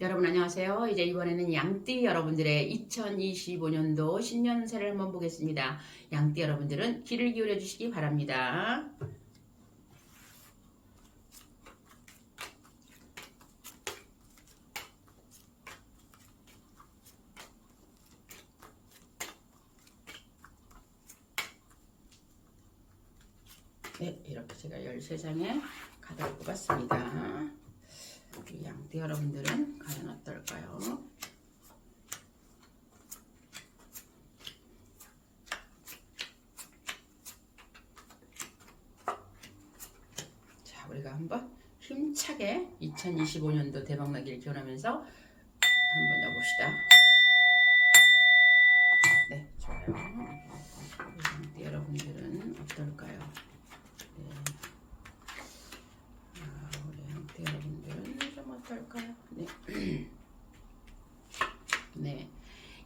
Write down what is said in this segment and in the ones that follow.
여러분 안녕하세요. 이제 이번에는 양띠 여러분들의 2025년도 신년세를 한번 보겠습니다. 양띠 여러분들은 귀를 기울여 주시기 바랍니다. 네, 이렇게 제가 13장의 카드를 뽑았습니다. 양띠 여러분들은 과연 어떨까요? 자, 우리가 한번 힘차게 2025년도 대박나기를 기원하면서 한번 넣어봅시다. 네, 좋아요. 우리 양띠 여러분들은 어떨까요? 네. 아, 우리 양띠 여러분들은 좀 어떨까요? 네. 네.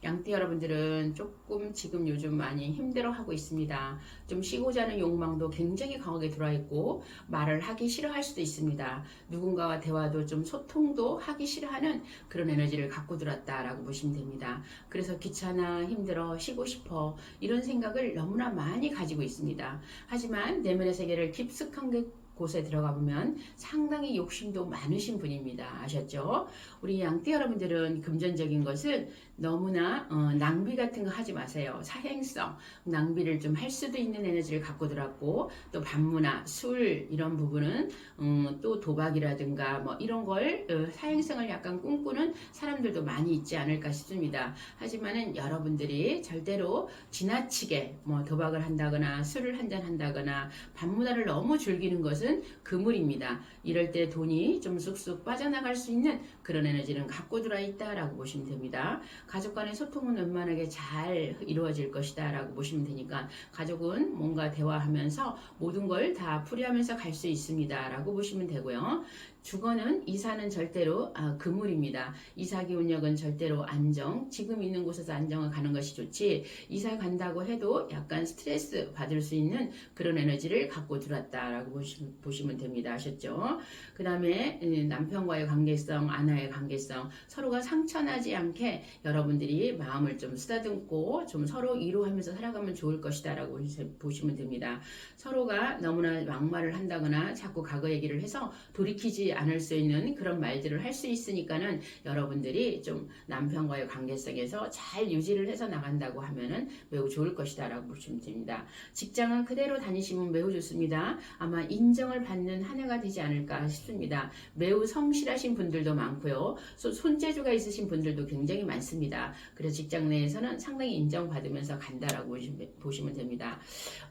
양 띠 여러분들은 조금 지금 요즘 많이 힘들어하고 있습니다. 좀 쉬고자 하는 욕망도 굉장히 강하게 들어와 있고 말을 하기 싫어할 수도 있습니다. 누군가와 대화도 좀 소통도 하기 싫어하는 그런 에너지를 갖고 들었다라고 보시면 됩니다. 그래서 귀찮아, 힘들어, 쉬고 싶어 이런 생각을 너무나 많이 가지고 있습니다. 하지만 내면의 세계를 깊숙한 게 곳에 들어가 보면 상당히 욕심도 많으신 분입니다. 아셨죠? 우리 양띠 여러분들은 금전적인 것은 너무나 어, 낭비 같은 거 하지 마세요. 사행성, 낭비를 좀 할 수도 있는 에너지를 갖고 들었고 또 반문화, 술 이런 부분은 음, 또 도박이라든가 뭐 이런 걸 어, 사행성을 약간 꿈꾸는 사람들도 많이 있지 않을까 싶습니다. 하지만은 여러분들이 절대로 지나치게 뭐 도박을 한다거나 술을 한잔 한다거나 반문화를 너무 즐기는 것은 그물입니다. 이럴 때 돈이 좀 쑥쑥 빠져나갈 수 있는 그런 에너지는 갖고 들어 있다라고 보시면 됩니다. 가족 간의 소통은 원만하게 잘 이루어질 것이다라고 보시면 되니까 가족은 뭔가 대화하면서 모든 걸 다 풀이하면서 갈 수 있습니다라고 보시면 되고요. 주거는 이사는 절대로 아, 그물입니다. 이사 기운력은 절대로 안정, 지금 있는 곳에서 안정을 가는 것이 좋지. 이사 간다고 해도 약간 스트레스 받을 수 있는 그런 에너지를 갖고 들었다라고 보시, 보시면 됩니다. 아셨죠? 그 다음에 남편과의 관계성, 아내의 관계성 서로가 상처나지 않게 여러분들이 마음을 좀 쓰다듬고 좀 서로 위로하면서 살아가면 좋을 것이다라고 보시면 됩니다. 서로가 너무나 막말을 한다거나 자꾸 과거 얘기를 해서 돌이키지 않을 수 있는 그런 말들을 할 수 있으니까는 여러분들이 좀 남편과의 관계성에서 잘 유지를 해서 나간다고 하면은 매우 좋을 것이다라고 보시면 됩니다. 직장은 그대로 다니시면 매우 좋습니다. 아마 인정을 받는 한 해가 되지 않을까 싶습니다. 매우 성실하신 분들도 많고요. 손재주가 있으신 분들도 굉장히 많습니다. 그래서 직장 내에서는 상당히 인정받으면서 간다라고 보시면 됩니다.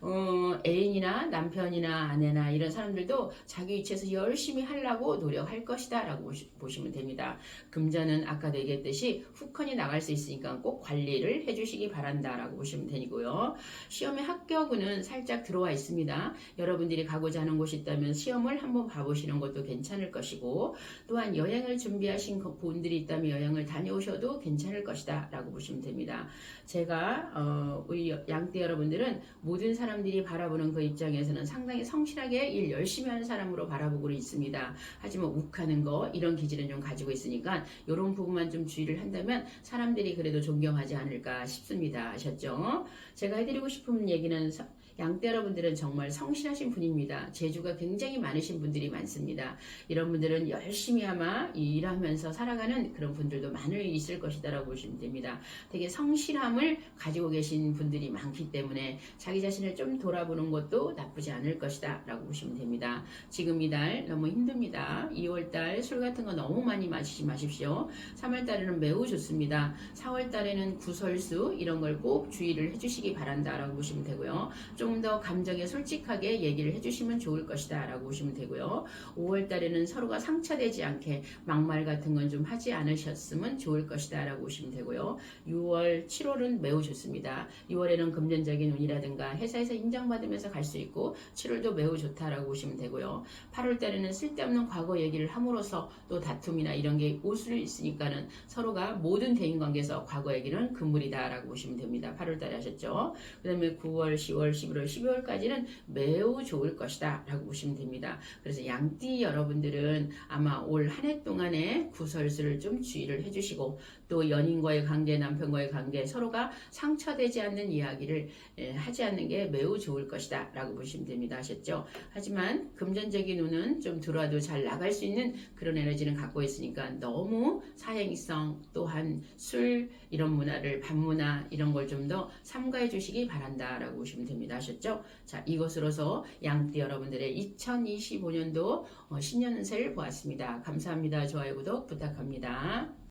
어, 애인이나 남편이나 아내나 이런 사람들도 자기 위치에서 열심히 하려고 노력할 것이다 라고 보시면 됩니다. 금전은 아까도 얘기했듯이 후컨이 나갈 수 있으니까 꼭 관리를 해주시기 바란다 라고 보시면 되고요. 시험의 합격은 살짝 들어와 있습니다. 여러분들이 가고자 하는 곳이 있다면 시험을 한번 봐보시는 것도 괜찮을 것이고 또한 여행을 준비하신 분들이 있다면 여행을 다녀오셔도 괜찮을 것이다 라고 보시면 됩니다. 제가 어, 우리 양떼 여러분들은 모든 사람들이 바라보는 그 입장에서는 상당히 성실하게 일 열심히 하는 사람으로 바라보고 있습니다. 하지만 욱하는 거 이런 기질은 좀 가지고 있으니까 이런 부분만 좀 주의를 한다면 사람들이 그래도 존경하지 않을까 싶습니다. 아셨죠? 제가 해드리고 싶은 얘기는 양떼 여러분들은 정말 성실하신 분입니다. 재주가 굉장히 많으신 분들이 많습니다. 이런 분들은 열심히 아마 일하면서 살아가는 그런 분들도 많을 있을 것이다라고 보시면 됩니다. 되게 성실함을 가지고 계신 분들이 많기 때문에 자기 자신을 좀 돌아보는 것도 나쁘지 않을 것이다 라고 보시면 됩니다. 지금 이달 너무 힘듭니다. 2월달 술 같은 거 너무 많이 마시지 마십시오. 3월달에는 매우 좋습니다. 4월달에는 구설수 이런 걸 꼭 주의를 해주시기 바란다라고 보시면 되고요. 좀좀 더 감정에 솔직하게 얘기를 해주시면 좋을 것이다 라고 보시면 되고요. 5월 달에는 서로가 상처되지 않게 막말 같은 건 좀 하지 않으셨으면 좋을 것이다 라고 보시면 되고요. 6월, 7월은 매우 좋습니다. 6월에는 금전적인 운이라든가 회사에서 인정받으면서 갈 수 있고 7월도 매우 좋다라고 보시면 되고요. 8월 달에는 쓸데없는 과거 얘기를 함으로써 또 다툼이나 이런 게 올 수 있으니까는 서로가 모든 대인관계에서 과거 얘기는 금물이다라고 보시면 됩니다. 8월 달에 하셨죠. 그 다음에 9월, 10월, 11월 11월부터 12월까지는 매우 좋을 것이다 라고 보시면 됩니다. 그래서 양띠 여러분들은 아마 올 한 해 동안에 구설수를 좀 주의를 해주시고 또 연인과의 관계, 남편과의 관계 서로가 상처되지 않는 이야기를 예, 하지 않는 게 매우 좋을 것이다 라고 보시면 됩니다. 아셨죠? 하지만 금전적인 운은 좀 들어와도 잘 나갈 수 있는 그런 에너지는 갖고 있으니까 너무 사행성 또한 술 이런 문화를 밤문화 이런 걸 좀 더 삼가해 주시기 바란다 라고 보시면 됩니다. 아셨죠? 자 이것으로서 양띠 여러분들의 2025년도 어, 신년 운세를 보았습니다. 감사합니다. 좋아요 구독 부탁합니다.